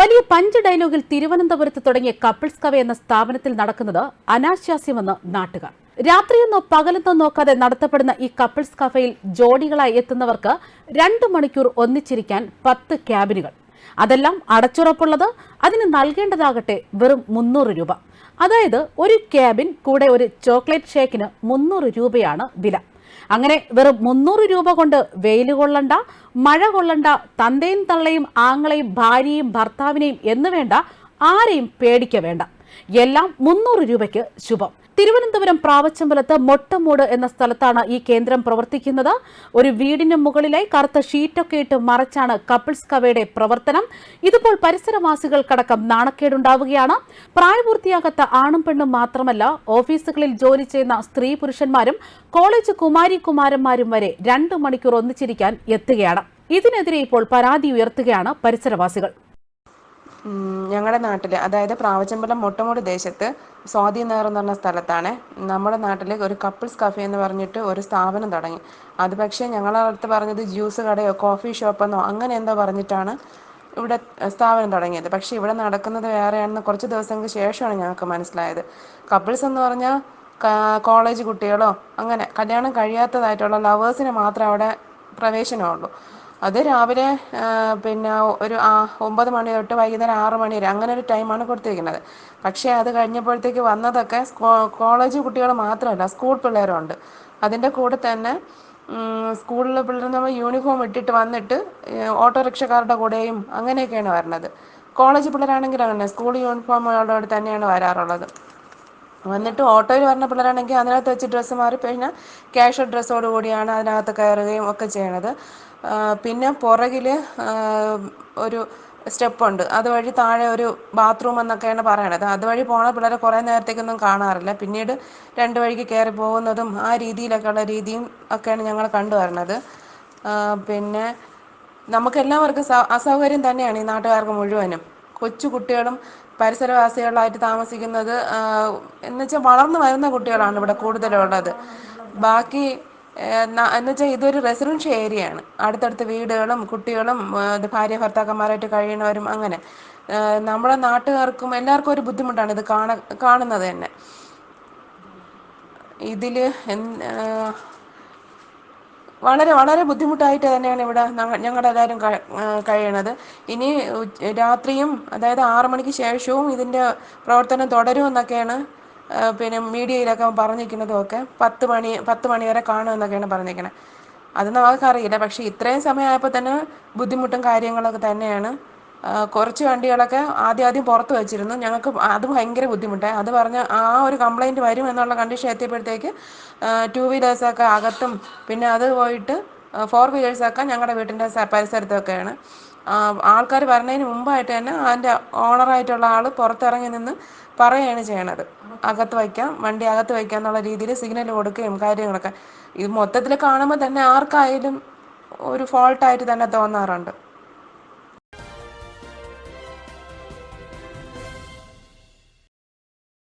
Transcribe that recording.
വലിയ പഞ്ച് ഡയലോഗിൽ തിരുവനന്തപുരത്ത് തുടങ്ങിയ കപ്പിൾസ് കവ എന്ന സ്ഥാപനത്തിൽ നടക്കുന്നത് അനാശാസ്യമെന്ന് നാട്ടുകാർ. രാത്രിയെന്നോ പകലെന്നോ നോക്കാതെ നടത്തപ്പെടുന്ന ഈ കപ്പിൾസ് കഫയിൽ ജോഡികളായി എത്തുന്നവർക്ക് രണ്ടു മണിക്കൂർ ഒന്നിച്ചിരിക്കാൻ പത്ത് ക്യാബിനുകൾ. അതെല്ലാം അടച്ചുറപ്പുള്ളത് അതിന് നൽകേണ്ടതാകട്ടെ വെറും മുന്നൂറ് രൂപ. അതായത് ഒരു ക്യാബിൻ കൂടെ ഒരു ചോക്ലേറ്റ് ഷേക്കിന് മുന്നൂറ് രൂപയാണ് വില. അങ്ങനെ വെറും മുന്നൂറ് രൂപ കൊണ്ട് വെയിൽ കൊള്ളണ്ട മഴ കൊള്ളണ്ട തന്തയും തള്ളയും ആങ്ങളെയും ഭാര്യയും ഭർത്താവിനെയും എന്ന് വേണ്ട ആരെയും പേടിക്ക വേണ്ട. എല്ലാം മുന്നൂറ് രൂപയ്ക്ക് ശുഭം. തിരുവനന്തപുരം പ്രാവച്ചമ്പലത്ത് മൊട്ടമൂട് എന്ന സ്ഥലത്താണ് ഈ കേന്ദ്രം പ്രവർത്തിക്കുന്നത്. ഒരു വീടിന് മുകളിലായി കറുത്ത ഷീറ്റൊക്കെ ഇട്ട് മറച്ചാണ് കപ്പിൾസ് കവയുടെ പ്രവർത്തനം. ഇതിപ്പോൾ പരിസരവാസികൾക്കടക്കം നാണക്കേടുണ്ടാവുകയാണ്. പ്രായപൂർത്തിയാകാത്ത ആണും പെണ്ണും മാത്രമല്ല ഓഫീസുകളിൽ ജോലി ചെയ്യുന്ന സ്ത്രീ പുരുഷന്മാരും കോളേജ് കുമാരി കുമാരന്മാരും വരെ രണ്ടു മണിക്കൂർ ഒന്നിച്ചിരിക്കാൻ എത്തുകയാണ്. ഇതിനെതിരെ ഇപ്പോൾ പരാതി ഉയർത്തുകയാണ് പരിസരവാസികൾ. ഞങ്ങളുടെ നാട്ടിൽ അതായത് പ്രാവച്ചമ്പലം മൊട്ടമൂട് ദേശത്ത് സ്വാതി നഗർ എന്ന് പറഞ്ഞ സ്ഥലത്താണ്. നമ്മുടെ നാട്ടിൽ ഒരു കപ്പിൾസ് കഫേ എന്ന് പറഞ്ഞിട്ട് ഒരു സ്ഥാപനം തുടങ്ങി. അത് പക്ഷേ ഞങ്ങളുടെ അടുത്ത് പറഞ്ഞത് ജ്യൂസ് കടയോ കോഫി ഷോപ്പെന്നോ അങ്ങനെ എന്തോ പറഞ്ഞിട്ടാണ് ഇവിടെ സ്ഥാപനം തുടങ്ങിയത്. പക്ഷേ ഇവിടെ നടക്കുന്നത് വേറെയാണെന്ന് കുറച്ച് ദിവസങ്ങൾക്ക് ശേഷമാണ് ഞങ്ങൾക്ക് മനസ്സിലായത്. കപ്പിൾസ് എന്ന് പറഞ്ഞാൽ കോളേജ് കുട്ടികളോ അങ്ങനെ കല്യാണം കഴിയാത്തതായിട്ടുള്ള ലവേഴ്സിന് മാത്രമേ അവിടെ പ്രവേശനമുള്ളൂ അത് രാവിലെ പിന്നെ ഒരു ആ ഒമ്പത് മണി തൊട്ട് വൈകുന്നേരം ആറ് മണി വരെ അങ്ങനെ ഒരു ടൈമാണ് കൊടുത്തിരിക്കുന്നത്. പക്ഷേ അത് കഴിഞ്ഞപ്പോഴത്തേക്ക് വന്നതൊക്കെ കോളേജ് കുട്ടികൾ മാത്രമല്ല സ്കൂൾ പിള്ളേരുണ്ട്. അതിന്റെ കൂടെ തന്നെ സ്കൂളിലെ പിള്ളേർ നമ്മൾ യൂണിഫോം ഇട്ടിട്ട് വന്നിട്ട് ഓട്ടോറിക്ഷക്കാരുടെ കൂടെയും അങ്ങനെയൊക്കെയാണ് വരുന്നത് കോളേജ് പിള്ളേരാണെങ്കിൽ അങ്ങനെ സ്കൂൾ യൂണിഫോമുകളോട് തന്നെയാണ് വരാറുള്ളത്. വന്നിട്ട് ഓട്ടോയിൽ വരുന്ന പിള്ളേരാണെങ്കിൽ അതിനകത്ത് വെച്ച് ഡ്രസ്സ് മാറി പിന്നെ ക്യാഷ് ഡ്രസ്സോട് കൂടിയാണ് അതിനകത്ത് കയറുകയും ഒക്കെ ചെയ്യണത്. പിന്നെ പുറകിൽ ഒരു സ്റ്റെപ്പുണ്ട് അതുവഴി താഴെ ഒരു ബാത്റൂം എന്നൊക്കെയാണ് പറയണത്. അതുവഴി പോണ പിള്ളേരെ കുറേ നേരത്തേക്കൊന്നും കാണാറില്ല. പിന്നീട് രണ്ട് വഴിക്ക് കയറി പോകുന്നതും ആ രീതിയിലൊക്കെയുള്ള രീതിയും ഒക്കെയാണ് ഞങ്ങൾ കണ്ടുവരുന്നത് പിന്നെ നമുക്കെല്ലാവർക്കും അസൗകര്യം തന്നെയാണ് ഈ നാട്ടുകാർക്ക് മുഴുവനും. കൊച്ചു കുട്ടികളും പരിസരവാസികളായിട്ട് താമസിക്കുന്നത് എന്നുവെച്ചാൽ വളർന്നു വരുന്ന കുട്ടികളാണ് ഇവിടെ കൂടുതലുള്ളത്. ബാക്കി എന്നുവെച്ചാൽ ഇതൊരു റെസിഡൻഷ്യൽ ഏരിയയാണ്. അടുത്തടുത്ത് വീടുകളും കുട്ടികളും ഭാര്യ ഭർത്താക്കന്മാരായിട്ട് കഴിയുന്നവരും അങ്ങനെ. നമ്മുടെ നാട്ടുകാർക്കും എല്ലാവർക്കും ഒരു ബുദ്ധിമുട്ടാണ് ഇത് കാണ കാണുന്നത് തന്നെ. ഇതിൽ വളരെ വളരെ ബുദ്ധിമുട്ടായിട്ട് തന്നെയാണ് ഇവിടെ ഞങ്ങളുടെ എല്ലാവരും കഴിയണത്. ഇനി രാത്രിയും അതായത് ആറു മണിക്ക് ശേഷവും ഇതിന്റെ പ്രവർത്തനം തുടരുമെന്നൊക്കെയാണ് പിന്നെ മീഡിയയിലൊക്കെ പറഞ്ഞിരിക്കുന്നതും ഒക്കെ പത്ത് മണി പത്ത് മണി വരെ കാണുമെന്നൊക്കെയാണ് പറഞ്ഞിരിക്കുന്നത് അത് നമുക്കറിയില്ല പക്ഷേ ഇത്രയും സമയമായപ്പോൾ തന്നെ ബുദ്ധിമുട്ടും കാര്യങ്ങളൊക്കെ തന്നെയാണ്. കുറച്ച് വണ്ടികളൊക്കെ ആദ്യം ആദ്യം പുറത്ത് വെച്ചിരുന്നു. ഞങ്ങൾക്ക് അത് ഭയങ്കര ബുദ്ധിമുട്ടായി. അത് പറഞ്ഞ് ആ ഒരു കംപ്ലൈന്റ് വരും എന്നുള്ള കണ്ടീഷൻ എത്തിയപ്പോഴത്തേക്ക് ടു വീലേഴ്സൊക്കെ അകത്തും പിന്നെ അത് പോയിട്ട് ഫോർ വീലേഴ്സൊക്കെ ഞങ്ങളുടെ വീട്ടിന്റെ പരിസരത്തൊക്കെയാണ്. ആൾക്കാർ വരുന്നതിന് മുമ്പായിട്ട് തന്നെ അതിന്റെ ഓണറായിട്ടുള്ള ആൾ പുറത്തിറങ്ങി നിന്ന് പറയുകയാണ് ചെയ്യണത്. അകത്ത് വയ്ക്കാം വണ്ടി അകത്ത് വയ്ക്കാം എന്നുള്ള രീതിയിൽ സിഗ്നൽ കൊടുക്കുകയും കാര്യങ്ങളൊക്കെ. ഇത് മൊത്തത്തിൽ കാണുമ്പോൾ തന്നെ ആർക്കായാലും ഒരു ഫോൾട്ടായിട്ട് തന്നെ തോന്നാറുണ്ട്.